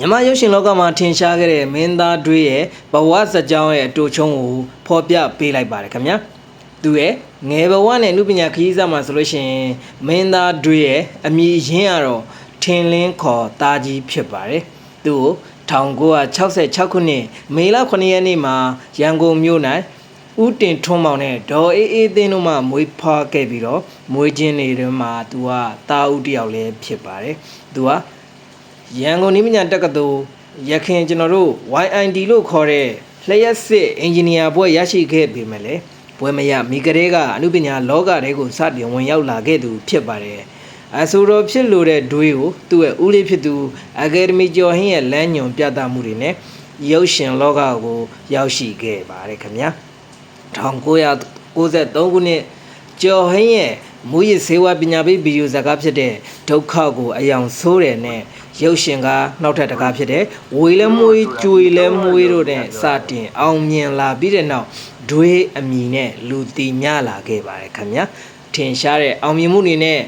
မြန်မာရုပ်ရှင်လောကမှာထင်ရှားခဲ့တဲ့မင်းသားတွေးရဲ့ဘဝဇာတ်ကြောင်းရဲ့အတူချုံးကိုဖော်ပြပေးလိုက်ပါတယ်ခင်ဗျာသူရဲ့ငယ်ဘဝနဲ့လူပညာခရီးစားမှာဆိုလို့ရှိရင်မင်းသားတွေးရဲ့အမည်ရင်းကတော့ထင်လင်းခေါ်တာကြီးဖြစ်ပါတယ်သူ့ကို1966ခုနှစ်မေလ9ရက်နေ့မှာရန်ကုန်မြို့၌ဦးတင်ထွန်းမောင်နဲ့ဒေါ်အေးအေးသင်းတို့မှမွေးဖွားခဲ့ပြီးတော့မွေးချင်းတွေထဲမှာသူကတာဦးတစ်ယောက်လည်းဖြစ်ပါတယ်သူက ရန်ကုန်နိမညာတက္ကသိုလ်ရခင်ကျွန်တော်တို့ YID လို့ခေါ်တဲ့လျှက်စစ်အင်ဂျင်နီယာဘွဲ့ရရှိခဲ့ပေမဲ့လည်းဘွဲ့မရမိကလေးကအမှုပညာလောကတွေကိုစတင်ဝင်ရောက်လာခဲ့သူဖြစ်ပါတယ်အဆိုတော်ဖြစ်လို့တဲ့ဒွေးကိုသူ့ရဲ့ဦးလေးဖြစ်သူအကယ်ဒမီကျော်ဟင်းရဲ့လမ်းညွန်ပြသမှုတွေနဲ့ရုပ်ရှင်လောကကို ရောက်ရှိခဲ့ပါတယ်ခင်ဗျာ1993ခုနှစ်ကျော်ဟင်းရဲ့ မူရစ်ဆေးဝါးပညာပေးဗီဒီယိုဇာတ်ကားဖြစ်တဲ့ဒုက္ခကိုအယောင်ဆိုးတယ်နဲ့ရုပ်ရှင်ကနောက်ထပ်တစ်ကားဖြစ်တဲ့ဝေလဲမွေးကြွေလဲမွေးတို့နဲ့စတင်အောင်မြင်လာပြီးတဲ့နောက်ဒွေးအမီနဲ့လူတီညလာခဲ့ပါတယ်ခင်ဗျာထင်ရှားတဲ့အောင်မြင်မှုတွေနဲ့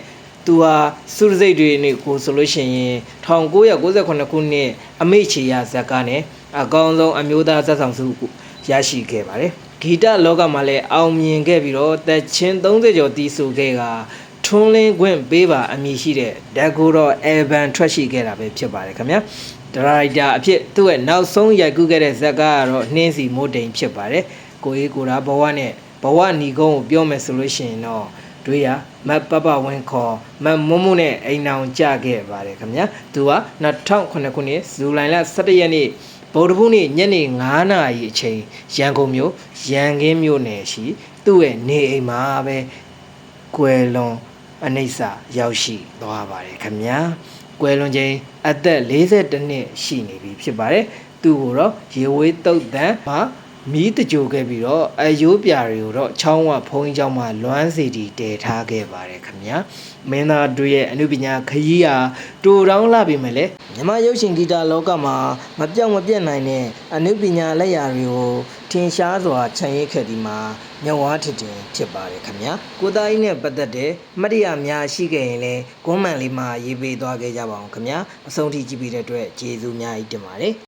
သူဟာစုရစိတ်တွေနဲ့ကိုဆိုလို့ရှိရင်1998ခုနှစ်အမိတ်ချေရဇက်ကားနဲ့အကောင်းဆုံးအမျိုးသားဇက်ဆောင်စုကိုရရှိခဲ့ပါတယ် ဂီတလောကမှာလည်းအောင်မြင်ခဲ့ပြီးတော့တက်ချင်း30ကျော်တီးဆိုခဲ့ကထွန်းလင်းခွင့်ပေးပါအမည်ရှိတဲ့ဒက်ကိုတော့အယ်ဘန်ထွက်ရှိခဲ့တာပဲဖြစ်ပါတယ်ခင်ဗျာဒရိုက်တာအဖြစ်သူ့ရဲ့နောက်ဆုံးရိုက်ကူးခဲ့တဲ့ဇက်ကားကတော့နှင်းစီမိုးတိမ်ဖြစ်ပါတယ်ကိုကြီးကိုရာဘဝနဲ့ဘဝညီကုန်းကိုပြောမယ်ဆိုလို့ရှိရင်တော့တွေ့ရမတ်ပပဝင်းခေါ်မတ်မွန်းမွန်းနဲ့အိမ်အောင်ကြခဲ့ပါတယ်ခင်ဗျာသူက2009ခုနှစ်ဇူလိုင်လ17ရက်နေ့ ဗုဒ္ဓဘုနေ့ညနေ9နာရီအချိန်ရန်ကုန်မြို့ရန်ကင်းမြို့နယ်ရှိ သူ့ရဲ့နေအိမ်မှာပဲကွယ်လွန်အနိစ္စရောက်ရှိသွားပါတယ်ခင်ဗျာကွယ်လွန်ချိန်အသက်42နှစ်ရှိနေပြီဖြစ်ပါတယ်သူ့ကိုတော့ရေဝေးတုတ်တန်မှာ မီးတကြိုခဲ့ပြီးတော့အယိုးပြာတွေကိုတော့ချောင်းဝဘုံကြီးချောင်းမှာလွမ်းစီတီတည်ထားခဲ့ပါတယ်ခင်ဗျာမင်းသားတို့ရဲ့အမှုပညာခရီးဟာတူတောင်းလာပြီမဲ့လေမြန်မာရုပ်ရှင်ဂီတာလောကမှာမပြောင်းမပြတ်နိုင်တဲ့အမှုပညာလက်ရာတွေကိုထင်ရှားစွာခြံရိပ်ခဲ့ဒီမှာမြဝါထတင်ဖြစ်ပါတယ်ခင်ဗျာကိုသားကြီးနဲ့ပတ်သက်တဲ့မှတ်ရများရှိခဲ့ရင်လည်းကွန်မန့်လေးမှာရေးပေးသွားခဲ့ကြပါအောင်ခင်ဗျာအဆုံးထိကြည့်ပြီးတဲ့အတွက်ကျေးဇူးများကြီးတင်ပါတယ်